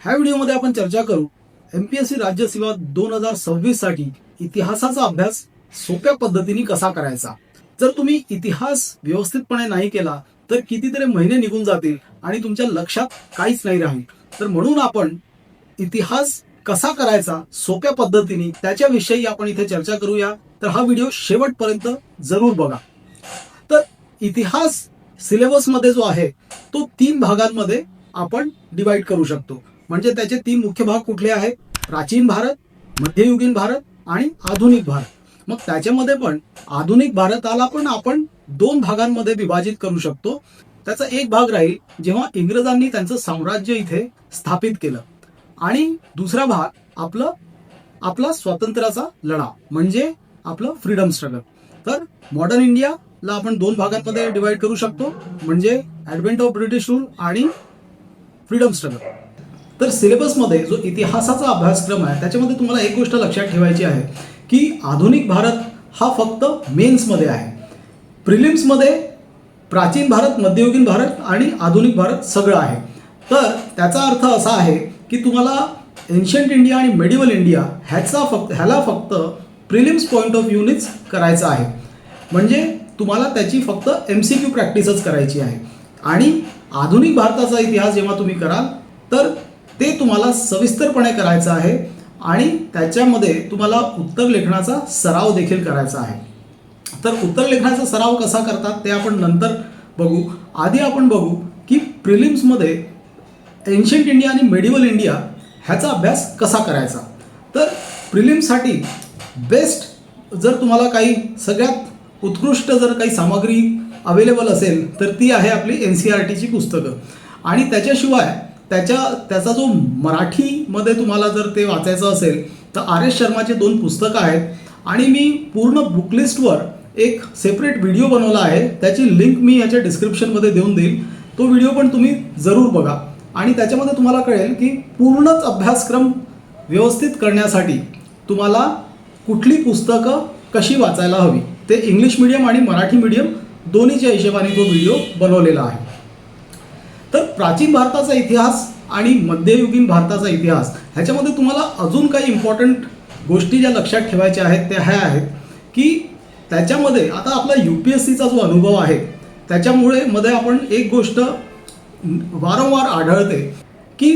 ह्या व्हिडिओमध्ये आपण चर्चा करू. एमपीएससी राज्य सेवा दोन हजार सव्वीससाठी इतिहासाचा अभ्यास सोप्या पद्धतीने कसा करायचा? जर तुम्ही इतिहास व्यवस्थितपणे नाही केला तर कितीतरी महिने निघून जातील आणि तुमच्या लक्षात काहीच नाही राहील. तर म्हणून आपण इतिहास कसा करायचा सोप्या पद्धतीने त्याच्याविषयी आपण इथे चर्चा करूया. तर हा व्हिडिओ शेवटपर्यंत जरूर बघा. तर इतिहास सिलेबसमध्ये जो आहे तो तीन भागांमध्ये आपण डिवाइड करू शकतो. म्हणजे त्याचे तीन मुख्य भाग कुठले आहेत? प्राचीन भारत मध्ययुगीन भारत आणि आधुनिक भारत. मग त्याच्यामध्ये पण आधुनिक भारताला पण आपण दोन भागांमध्ये विभाजित करू शकतो. त्याचा एक भाग राहील जेव्हा इंग्रजांनी त्यांचं साम्राज्य इथे स्थापित केलं. आणि दुसरा भाग आपलं आपला स्वातंत्र्याचा लढा म्हणजे आपलं फ्रीडम स्ट्रगल तर मॉडर्न इंडियाला आपण दोन भागांमध्ये डिवाइड करू शकतो म्हणजे ऍडव्हेंट ऑफ ब्रिटिश रूल आणि फ्रीडम स्ट्रगल तर सिलेबसमध्ये जो इतिहासाचा अभ्यासक्रम आहे त्याच्यामध्ये तुम्हाला एक गोष्ट लक्षात ठेवायची आहे की आधुनिक भारत हा फक्त मेन्समध्ये आहे. प्रिलिम्समध्ये प्राचीन भारत मध्ययुगीन भारत आणि आधुनिक भारत सगळं आहे. तर त्याचा अर्थ असा आहे की तुम्हाला एन्शंट इंडिया आणि मेडिवल इंडिया ह्याचा फक्त ह्याला फक्त प्रिलिम्स पॉईंट ऑफ व्ह्यूनेच करायचं आहे. म्हणजे तुम्हाला त्याची फक्त एम सी क्यू प्रॅक्टिसच करायची आहे. आणि आधुनिक भारताचा इतिहास जेव्हा तुम्ही कराल तर ते तुम्हाला सविस्तरपणे करायचं आहे आणि त्याच्यामध्ये तुम्हाला उत्तर लेखनाचा सराव देखील करायचा आहे. तर उत्तर लेखनाचा सराव कसा करतात ते आपण नंतर बघू. आधी आपण बघू की प्रिलिम्समध्ये एन्शंट इंडिया आणि मेडिवल इंडिया ह्याचा अभ्यास कसा करायचा. तर प्रिलिम्ससाठी बेस्ट जर तुम्हाला काही सगळ्यात उत्कृष्ट जर काही सामग्री अवेलेबल असेल तर ती आहे आपली एन सी आर टीची पुस्तकं. आणि त्याच्याशिवाय त्याच्या त्याचा जो मराठीमध्ये तुम्हाला जर ते वाचायचं असेल तर आर एस शर्माचे दोन पुस्तकं आहेत. आणि मी पूर्ण बुकलिस्टवर एक सेपरेट व्हिडिओ बनवला आहे. त्याची लिंक मी याच्या डिस्क्रिप्शनमध्ये देऊन देईल. तो व्हिडिओ पण तुम्ही जरूर बघा. आणि त्याच्यामध्ये तुम्हाला कळेल की पूर्णच अभ्यासक्रम व्यवस्थित करण्यासाठी तुम्हाला कुठली पुस्तकं कशी वाचायला हवी. ते इंग्लिश मिडियम आणि मराठी मिडियम दोन्हीच्या हिशेबाने तो व्हिडिओ बनवलेला आहे. तर प्राचीन भारताचा इतिहास आणि मध्ययुगीन भारताचा इतिहास ह्याच्यामध्ये तुम्हाला अजून काही इम्पॉर्टंट गोष्टी ज्या लक्षात ठेवायच्या आहेत त्या ह्या आहेत की त्याच्यामध्ये आता आपला यू पी एस सीचा जो अनुभव आहे त्याच्यामुळे मध्ये आपण एक गोष्ट वारंवार आढळते की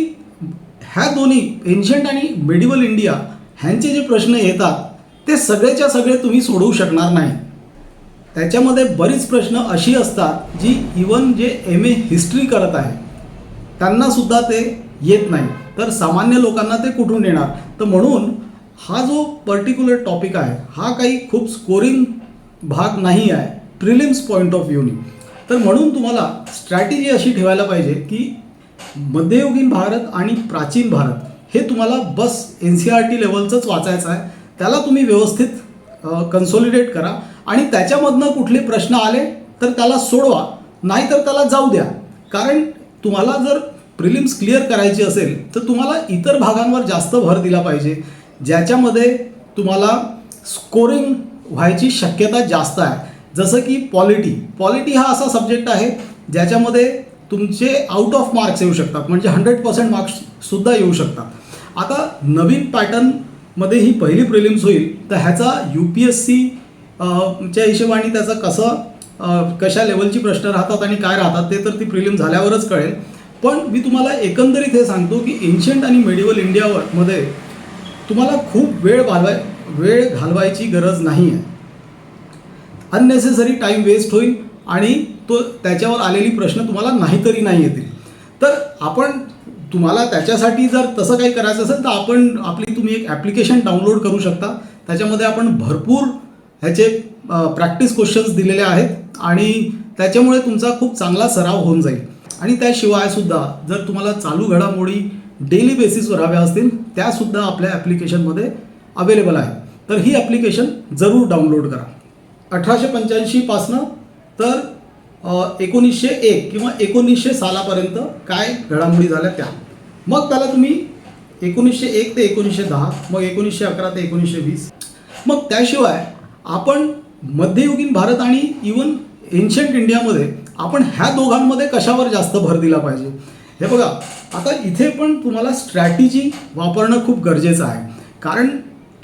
ह्या दोन्ही एन्शंट आणि मेडिवल इंडिया ह्यांचे जे प्रश्न येतात ते सगळेच्या सगळे तुम्ही सोडवू शकणार नाही. त्याच्यामध्ये बरीच प्रश्न अशी असतात जी इवन जे एम ए हिस्ट्री करत आहे त्यांनासुद्धा ते येत नाही. तर सामान्य लोकांना ते कुठून येणार? तर म्हणून हा जो पर्टिक्युलर टॉपिक आहे हा काही खूप स्कोरिंग भाग नाही आहे प्रिलिम्स पॉईंट ऑफ व्ह्यूनी तर म्हणून तुम्हाला स्ट्रॅटेजी अशी ठेवायला पाहिजे की मध्ययुगीन भारत आणि प्राचीन भारत हे तुम्हाला बस एन सी आर टी लेवलचंच वाचायचं आहे. त्याला तुम्ही व्यवस्थित कन्सोलिडेट करा. आणि त्याच्यामधनं कुठले प्रश्न आले तर त्याला सोडवा नाहीतर त्याला जाऊ द्या. कारण तुम्हाला जर प्रिलिम्स क्लिअर करायची असेल तर तुम्हाला इतर भागांवर जास्त भर दिला पाहिजे ज्याच्यामध्ये तुम्हाला स्कोरिंग व्हायची शक्यता जास्त आहे. जसं की पॉलिटी. पॉलिटी हा असा सब्जेक्ट आहे ज्याच्यामध्ये तुमचे आउट ऑफ मार्क्स येऊ शकतात म्हणजे हंड्रेड पर्सेंट मार्क्ससुद्धा येऊ शकतात. आता नवीन पॅटर्नमध्ये ही पहिली प्रिलिम्स होईल तर ह्याचा यू पी एस सी च्या हिशोबाने त्याचं कसं कशा लेवलची प्रश्न राहतात आणि काय राहतात ते तर ती प्रिलिम झाल्यावरच कळेल. पण मी तुम्हाला एकंदरीत हे सांगतो की एन्शंट आणि मेडिवल इंडियावर मध्ये तुम्हाला खूप वेळ घालवाय वेळ घालवायची गरज नाही आहे. अननेसेसरी टाईम वेस्ट होईल आणि तो त्याच्यावर आलेली प्रश्न तुम्हाला नाहीतरी नाही येतील. तर आपण तुम्हाला त्याच्यासाठी जर तसं काही करायचं असेल तर आपण आपली तुम्ही एक ॲप्लिकेशन डाउनलोड करू शकता. त्याच्यामध्ये आपण भरपूर ह्याचे प्रॅक्टिस क्वेश्चन्स दिलेले आहेत आणि त्याच्यामुळे तुमचा खूप चांगला सराव होऊन जाईल. आणि त्याशिवाय सुद्धा जर तुम्हाला चालू घडामोडी डेली बेसिसवर हव्या असतील त्यासुद्धा आपल्या ॲप्लिकेशनमध्ये अवेलेबल आहे तर ही ॲप्लिकेशन जरूर डाउनलोड करा. अठराशे पंच्याऐंशीपासनं तर एकोणीसशे एक किंवा एकोणीसशे सालापर्यंत काय घडामोडी झाल्या त्या. मग त्याला तुम्ही एकोणीसशे एक ते एकोणीसशे दहा मग एकोणीसशे अकरा ते एकोणीसशे वीस. मग त्याशिवाय आपण मध्ययुगीन भारत आणि इवन एन्शंट इंडियामध्ये आपण ह्या दोघांमध्ये कशावर जास्त भर दिला पाहिजे? हे बघा आता इथे पण तुम्हाला स्ट्रॅटेजी वापरणं खूप गरजेचं आहे. कारण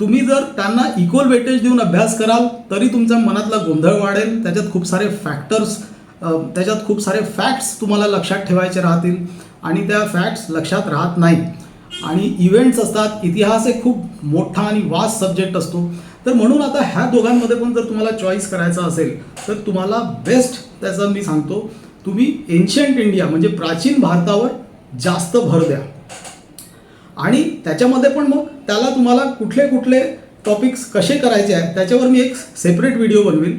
तुम्ही जर त्यांना इक्वल वेटेज देऊन अभ्यास कराल तरी तुमच्या मनातला गोंधळ वाढेल त्याच्यात खूप सारे फॅक्टर्स त्याच्यात खूप सारे फॅक्ट्स तुम्हाला लक्षात ठेवायचे राहतील आणि त्या फॅक्ट्स लक्षात राहत नाही. आणि इव्हेंट्स असतात इतिहास एक खूप मोठा आणि वास्ट सब्जेक्ट असतो. तर म्हणून आता ह्या दोघांमध्ये पण जर तुम्हाला चॉईस करायचा असेल तर तुम्हाला बेस्ट त्याचा मी सांगतो. तुम्ही एन्शंट इंडिया म्हणजे प्राचीन भारतावर जास्त भर द्या. आणि त्याच्यामध्ये पण मग त्याला तुम्हाला कुठले कुठले टॉपिक्स कसे करायचे आहेत त्याच्यावर मी एक सेपरेट व्हिडिओ बनवीन.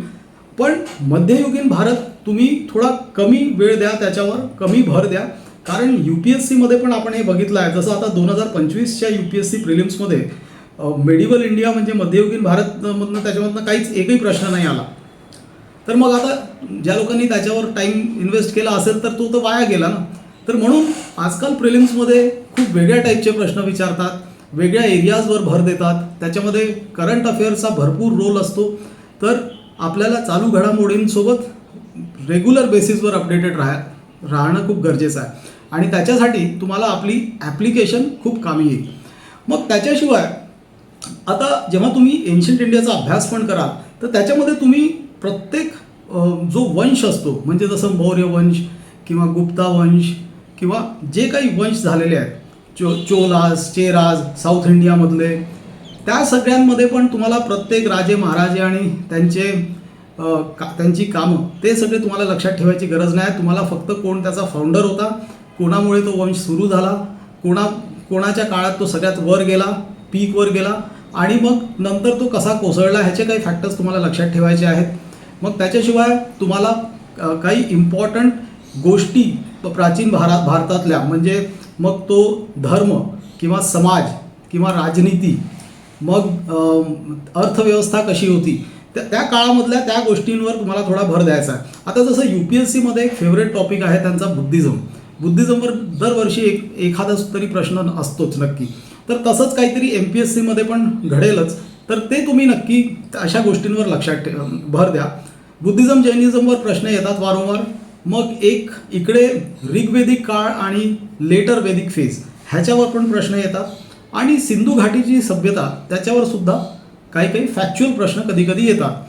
पण मध्ययुगीन भारत तुम्ही थोडा कमी वेळ द्या त्याच्यावर कमी भर द्या. कारण यू पी एस सीमध्ये पण आपण हे बघितलं आहे. जसं आता दोन हजार पंचवीसच्या यू पी एस सी प्रिलिम्समध्ये मेडिवल इंडिया म्हणजे मध्ययुगीन भारतमधनं त्याच्यामधनं काहीच एकही प्रश्न नाही आला. तर मग आता ज्या लोकांनी त्याच्यावर टाईम इन्व्हेस्ट केला असेल तर तो तर वाया गेला ना. तर म्हणून आजकाल प्रिलिम्समध्ये खूप वेगळ्या टाईपचे प्रश्न विचारतात वेगळ्या एरियाजवर भर देतात. त्याच्यामध्ये करंट अफेअर्सचा भरपूर रोल असतो. तर आपल्याला चालू घडामोडींसोबत रेग्युलर बेसिसवर अपडेटेड राहा राहणं खूप गरजेचं आहे. आणि त्याच्यासाठी तुम्हाला आपली ॲप्लिकेशन खूप कामी येईल. मग त्याच्याशिवाय आता जेव्हा तुम्ही एन्शंट इंडियाचा अभ्यास पण करा तर त्याच्यामध्ये तुम्ही प्रत्येक जो वंश असतो म्हणजे जसं मौर्य वंश किंवा गुप्ता वंश किंवा जे काही वंश झालेले आहेत चो चोलाज चेराज साऊथ इंडियामधले त्या सगळ्यांमध्ये पण तुम्हाला प्रत्येक राजे महाराजे आणि त्यांचे का त्यांची कामं ते सगळे तुम्हाला लक्षात ठेवायची गरज नाही. तुम्हाला फक्त कोण त्याचा फाउंडर होता कोणामुळे तो वंश सुरू झाला कोणा कोणाच्या काळात तो सगळ्यात वर गेला पीकवर गेला आणि मग नंतर तो कसा कोसळला ह्याचे काही फॅक्टर्स तुम्हाला लक्षात ठेवायचे आहेत. मग त्याच्याशिवाय तुम्हाला काही इम्पॉर्टंट गोष्टी प्राचीन भारत भारतातल्या म्हणजे मग तो धर्म किंवा समाज किंवा राजनीती मग अर्थव्यवस्था कशी होती त्या त्या काळामधल्या त्या गोष्टींवर तुम्हाला थोडा भर द्यायचा आहे. आता जसं यू पी एस सीमध्ये एक फेवरेट टॉपिक आहे त्यांचा बुद्धिझम. बुद्धिझमवर दरवर्षी एक एखादा तरी प्रश्न असतोच नक्की. तर तसंच काहीतरी एम पी एस सीमध्ये पण घडेलच. तर ते तुम्ही नक्की अशा गोष्टींवर लक्षात ठे भर द्या. बुद्धिझम जैनिझमवर प्रश्न येतात वारंवार. मग एक इकडे ऋग्वेदिक काळ आणि लेटर वेदिक फेज ह्याच्यावर पण प्रश्न येतात. आणि सिंधू घाटीची सभ्यता त्याच्यावर सुद्धा काही काही फॅक्च्युअल प्रश्न कधी कधी येतात.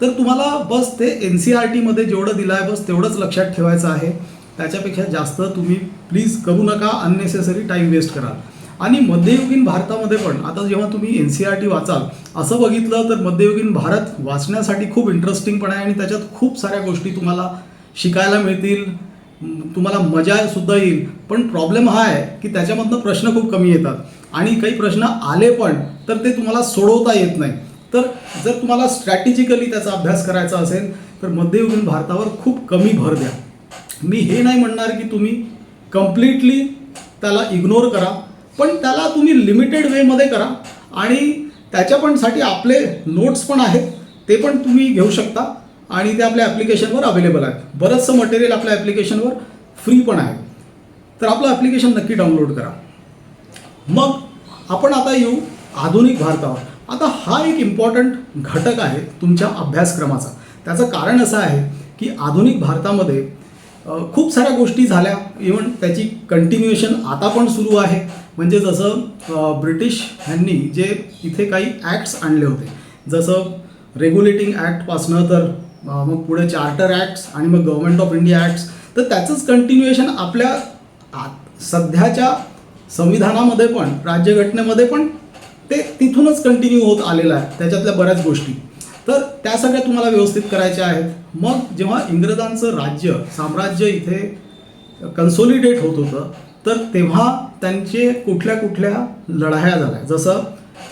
तर तुम्हाला बस ते एन सी आर टीमध्ये जेवढं दिलं आहे बस तेवढंच लक्षात ठेवायचं आहे. त्याच्यापेक्षा जास्त तुम्ही प्लीज करू नका. अननेसेसरी टाईम वेस्ट कराल. आणि मध्ययुगीन भारतामध्ये पण आता जेव्हा तुम्ही एन सी आर टी वाचाल असं बघितलं तर मध्ययुगीन भारत वाचण्यासाठी खूप इंटरेस्टिंग पण आहे आणि त्याच्यात खूप साऱ्या गोष्टी तुम्हाला शिकायला मिळतील तुम्हाला मजा सुद्धा येईल. पण प्रॉब्लेम हा आहे की त्याच्यामधनं प्रश्न खूप कमी येतात. आणि काही प्रश्न आले पण तर ते तुम्हाला सोडवता येत नाही. तर जर तुम्हाला स्ट्रॅटेजिकली त्याचा अभ्यास करायचा असेल तर मध्ययुगीन भारतावर खूप कमी भर द्या. मी हे नाही म्हणणार की तुम्ही कम्प्लिटली त्याला इग्नोर करा. पण त्याला तुम्ही लिमिटेड वेमध्ये करा. आणि त्याच्या पण साठी आपले नोट्स पण आहेत ते पण तुम्ही घेऊ शकता. आणि ते आपल्या ॲप्लिकेशनवर अवेलेबल आहेत. बरंचसं मटेरियल आपल्या ॲप्लिकेशनवर फ्री पण आहे. तर आपलं ॲप्लिकेशन नक्की डाउनलोड करा. मग आपण आता येऊ आधुनिक भारतावर. आता हा एक इम्पॉर्टंट घटक आहे तुमच्या अभ्यासक्रमाचा. त्याचं कारण असं आहे की आधुनिक भारतामध्ये खूप साऱ्या गोष्टी झाल्या. इवन त्याची कंटिन्युएशन आता पण सुरू आहे. म्हणजे जसं ब्रिटिश ह्यांनी जे इथे काही ॲक्ट्स आणले होते. जसं रेग्युलेटिंग ॲक्टपासनं तर मग पुढे चार्टर ॲक्ट्स आणि मग गव्हर्नमेंट ऑफ इंडिया ॲक्ट्स तर त्याचंच कंटिन्युएशन आपल्या आ- सध्याच्या संविधानामध्ये पण राज्यघटनेमध्ये पण ते तिथूनच कंटिन्यू होत आलेलं आहे. त्याच्यातल्या बऱ्याच गोष्टी. तर त्या सगळ्या तुम्हाला व्यवस्थित करायच्या आहेत. मग जेव्हा इंग्रजांचं राज्य साम्राज्य इथे कन्सोलिडेट होत होतं तर तेव्हा त्यांचे कुठल्या कुठल्या लढाया झाल्या. जसं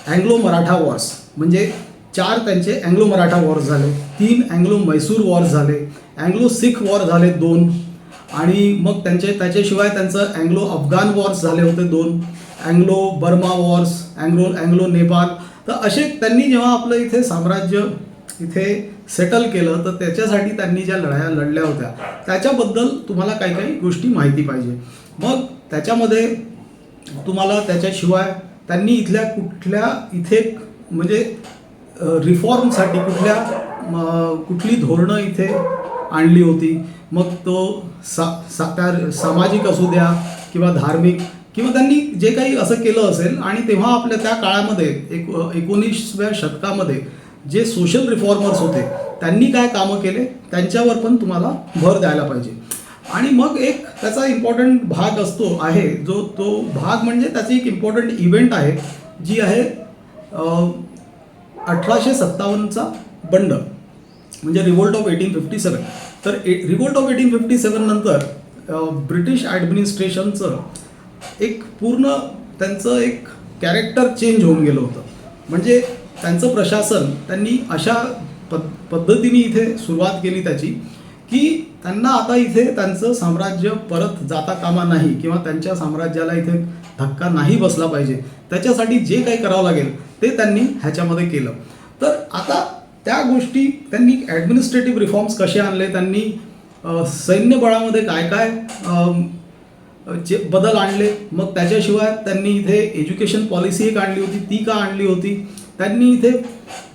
अँग्लो मराठा वॉर्स म्हणजे चार त्यांचे अँग्लो मराठा वॉर्स झाले तीन अँग्लो मैसूर वॉर्स झाले अँग्लो सिख वॉर झाले दोन आणि मग त्यांचे त्याच्याशिवाय त्यांचं अँग्लो अफगाण वॉर्स झाले होते दोन Anglo Burma wars Anglo Anglo Nepal तर असे त्यांनी जेव्हा आपलं इथे साम्राज्य तिथे सेटल केलं तर त्याच्यासाठी त्यांनी ज्या लढाया लढल्या होत्या त्याच्याबद्दल तुम्हाला काही काही गोष्टी माहिती पाहिजे. मग त्याच्यामध्ये तुम्हाला त्याच्याशिवाय त्यांनी इथल्या कुठल्या इथे म्हणजे रिफॉर्मसाठी कुठल्या कुठली धोरणं इथे आणली होती. मग तो सा सा सामाजिक असू द्या किंवा धार्मिक किंवा त्यांनी जे काही असं केलं असेल आणि तेव्हा आपल्या त्या काळामध्ये एक एकोणीसव्या शतकामध्ये जे सोशल रिफॉर्मर्स होते त्यांनी काय कामं केले? त्यांच्यावर पण तुम्हाला भर द्यायला पाहिजे. आणि मग एक त्याचा इम्पॉर्टंट भाग असतो आहे जो तो भाग म्हणजे त्याची एक इम्पॉर्टंट इव्हेंट आहे जी आहे अठराशे सत्तावन्नचा बंड. म्हणजे revolt of eighteen fifty seven तर a revolt of eighteen fifty seven नंतर ब्रिटिश ॲडमिनिस्ट्रेशनचं एक पूर्ण त्यांचं एक कॅरेक्टर चेंज होऊन गेलं होतं. म्हणजे त्यांचं प्रशासन त्यांनी अशा पद पद्धतीने इथे सुरुवात केली त्याची की त्यांना आता इथे त्यांचं साम्राज्य परत जाता कामा नाही किंवा त्यांच्या साम्राज्याला इथे धक्का नाही बसला पाहिजे त्याच्यासाठी जे काही करावं लागेल ते त्यांनी ह्याच्यामध्ये केलं. तर आता त्या गोष्टी त्यांनी ॲडमिनिस्ट्रेटिव्ह रिफॉर्म्स कसे आणले त्यांनी सैन्यबळामध्ये काय काय जे बदल आणले मग त्याच्याशिवाय त्यांनी इथे एज्युकेशन पॉलिसी एक आणली होती ती का आणली होती? त्यांनी इथे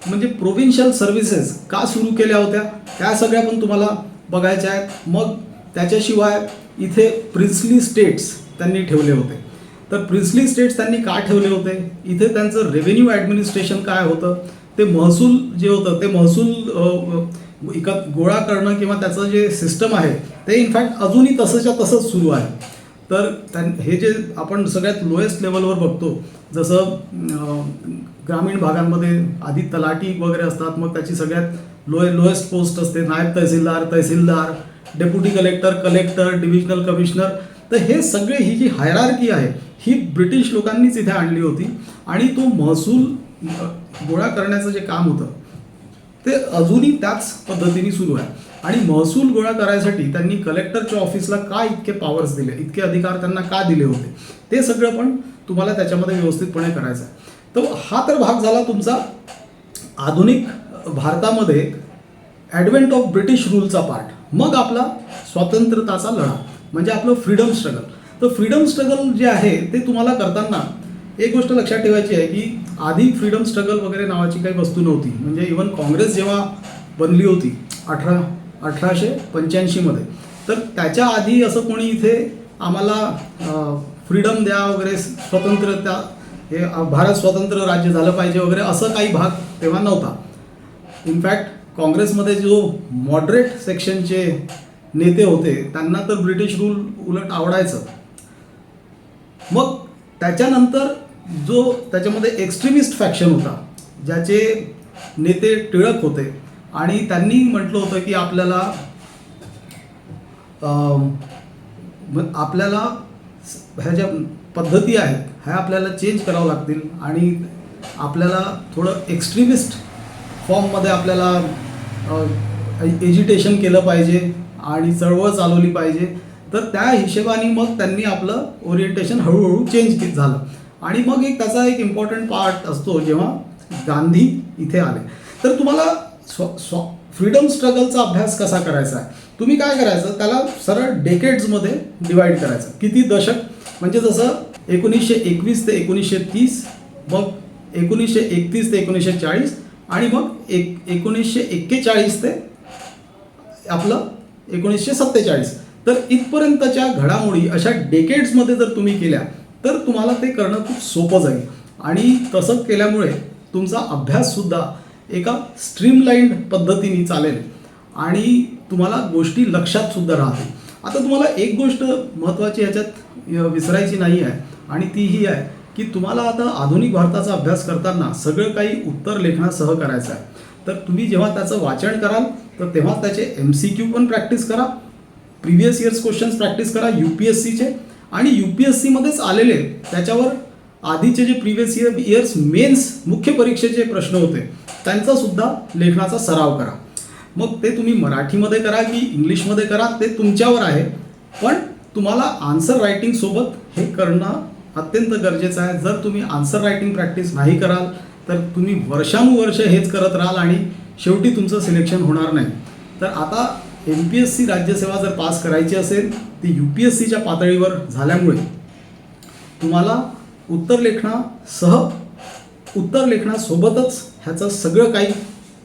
म्हणजे प्रोव्हिन्शियल सर्व्हिसेस का सुरू केल्या होत्या त्या सगळ्या पण तुम्हाला बघायच्या आहेत. मग त्याच्याशिवाय इथे प्रिन्सली स्टेट्स त्यांनी ठेवले होते. तर प्रिन्सली स्टेट्स त्यांनी का ठेवले होते? इथे त्यांचं रेव्हेन्यू ॲडमिनिस्ट्रेशन काय होतं? ते महसूल जे होतं ते महसूल एका गोळा करणं किंवा त्याचं जे सिस्टम आहे ते इनफॅक्ट अजूनही तसंच्या तसंच सुरू आहे. तर त्यां हे जे आपण सगळ्यात लोएस्ट लेवलवर बघतो जसं ग्रामीण भागांमध्ये आधी तलाठी वगैरे असतात मग त्याची सगळ्यात लोए लोएस्ट पोस्ट असते नायब तहसीलदार तहसीलदार deputy collector collector divisional commissioner तर हे सगळे ही जी हायरार्की आहे ही ब्रिटिश लोकांनीच इथे आणली होती. आणि तो महसूल गोळा करण्याचं जे काम होतं ते अजूनही त्याच पद्धतीने सुरू आहे. आणि महसूल गोळा करायसाठी त्यांनी कलेक्टरच्या ऑफिसला का इतके पॉवर्स दिले? इतके अधिकार त्यांना का दिले होते? ते सगळं पण तुम्हाला त्याच्यामध्ये व्यवस्थितपणे करायचं आहे. तर हा तर भाग झाला तुमचा आधुनिक भारतामध्ये ॲडव्हेंट ऑफ ब्रिटिश रूलचा पार्ट मग आपला स्वातंत्र्यताचा लढा म्हणजे आपलं फ्रीडम स्ट्रगल तर फ्रीडम स्ट्रगल जे आहे ते तुम्हाला करताना एक गोष्ट लक्षात ठेवायची आहे की आधी फ्रीडम स्ट्रगल वगैरे नावाची काही वस्तू नव्हती. म्हणजे इवन काँग्रेस जेव्हा बनली होती अठरा अठराशे पंच्याऐंशीमध्ये. तर त्याच्या आधी असं कोणी इथे आम्हाला फ्रीडम द्या वगैरे स्वतंत्रता हे भारत स्वतंत्र राज्य झालं पाहिजे वगैरे असं काही भाग तेव्हा नव्हता. इनफॅक्ट काँग्रेसमध्ये जो मॉडरेट सेक्शनचे नेते होते त्यांना तर ब्रिटिश रूल उलट आवडायचं. मग त्याच्यानंतर जो त्याच्यामध्ये एक्स्ट्रीमिस्ट फॅक्शन होता ज्याचे नेते टिळक होते आणि त्यांनी म्हटलं होतं की आपल्याला आपल्याला ह्या ज्या पद्धती आहेत ह्या आपल्याला चेंज करावं लागतील आणि आपल्याला थोडं एक्स्ट्रीमिस्ट फॉर्ममध्ये आपल्याला एज्युटेशन केलं पाहिजे आणि चळवळ चालवली पाहिजे. तर त्या हिशेबाने मग त्यांनी आपलं ओरिएंटेशन हळूहळू चेंज झालं. आणि मग एक त्याचा एक इम्पॉर्टंट पार्ट असतो जेव्हा गांधी इथे आले. तर तुम्हाला स्व स्व फ्रीडम स्ट्रगलचा अभ्यास कसा करायचा? आहे तुम्ही काय करायचं? त्याला सरळ डेकेड्समध्ये डिवाईड करायचं. किती दशक? म्हणजे जसं एकोणीसशे एकवीस ते एकोणीसशे तीस मग एकोणीसशे एकतीस ते एकोणीसशे चाळीस आणि मग एक एकोणीसशे एक्केचाळीस ते आपलं एकोणीसशे सत्तेचाळीस. तर इथपर्यंतच्या घडामोडी अशा डेकेड्समध्ये जर तुम्ही केल्या तर तुम्हाला ते करणं खूप सोपं जाईल. आणि तसं केल्यामुळे तुमचा अभ्याससुद्धा एका स्ट्रीमलाईन्ड पद्धतीने चालेल. आणि तुम्हाला गोष्टी लक्षात सुद्धा राहतील. आता तुम्हाला एक गोष्ट महत्त्वाची ह्याच्यात विसरायची नाही आहे. आणि ती ही आहे की तुम्हाला आता आधुनिक भारताचा अभ्यास करताना सगळं काही उत्तर लेखनासह करायचं आहे. तर तुम्ही जेव्हा त्याचं वाचन कराल तर तेव्हा त्याचे एम सी क्यू पण प्रॅक्टिस करा. प्रिव्हियस इयर्स क्वेश्चन्स प्रॅक्टिस करा यू पी एस सीचे आणि यू पी एस सीमध्येच आलेले त्याच्यावर आधीचे जे प्रिव्हियस इयर इयर्स मेन्स मुख्य परीक्षेचे प्रश्न होते. त्यांचा सुद्धा लेखनाचा सराव करा. मग ते तुम्ही मराठीमध्ये करा की इंग्लिशमध्ये करा ते तुमच्यावर आहे. पण तुम्हाला आन्सर रायटिंग सोबत हे करणं अत्यंत गरजेचं आहे. जर तुम्ही आन्सर रायटिंग प्रॅक्टिस नाही कराल तर तुम्ही वर्षानुवर्ष हेच करत राहाल आणि शेवटी तुमचं सिलेक्शन होणार नाही. तर आता एम पी एस सी राज्यसेवा जर पास करायची असेल ती यू पी एस सीच्या पातळीवर झाल्यामुळे तुम्हाला उत्तर लेखनासह उत्तर लेखनासोबतच ह्याचं सगळं काही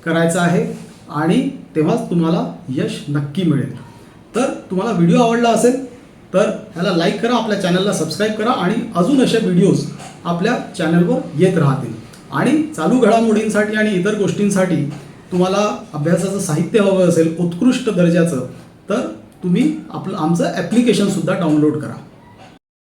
करायचं आहे आणि तेव्हाच तुम्हाला यश नक्की मिळेल. तर तुम्हाला व्हिडिओ आवडला असेल तर ह्याला लाईक करा आपल्या चॅनलला सबस्क्राईब करा आणि अजून असे व्हिडिओज आपल्या चॅनलवर येत राहतील. आणि चालू घडामोडींसाठी आणि इतर गोष्टींसाठी तुम्हाला अभ्यासाचं साहित्य हवं असेल उत्कृष्ट दर्जाचं तर तुम्ही आपलं आमचं ॲप्लिकेशनसुद्धा डाउनलोड करा.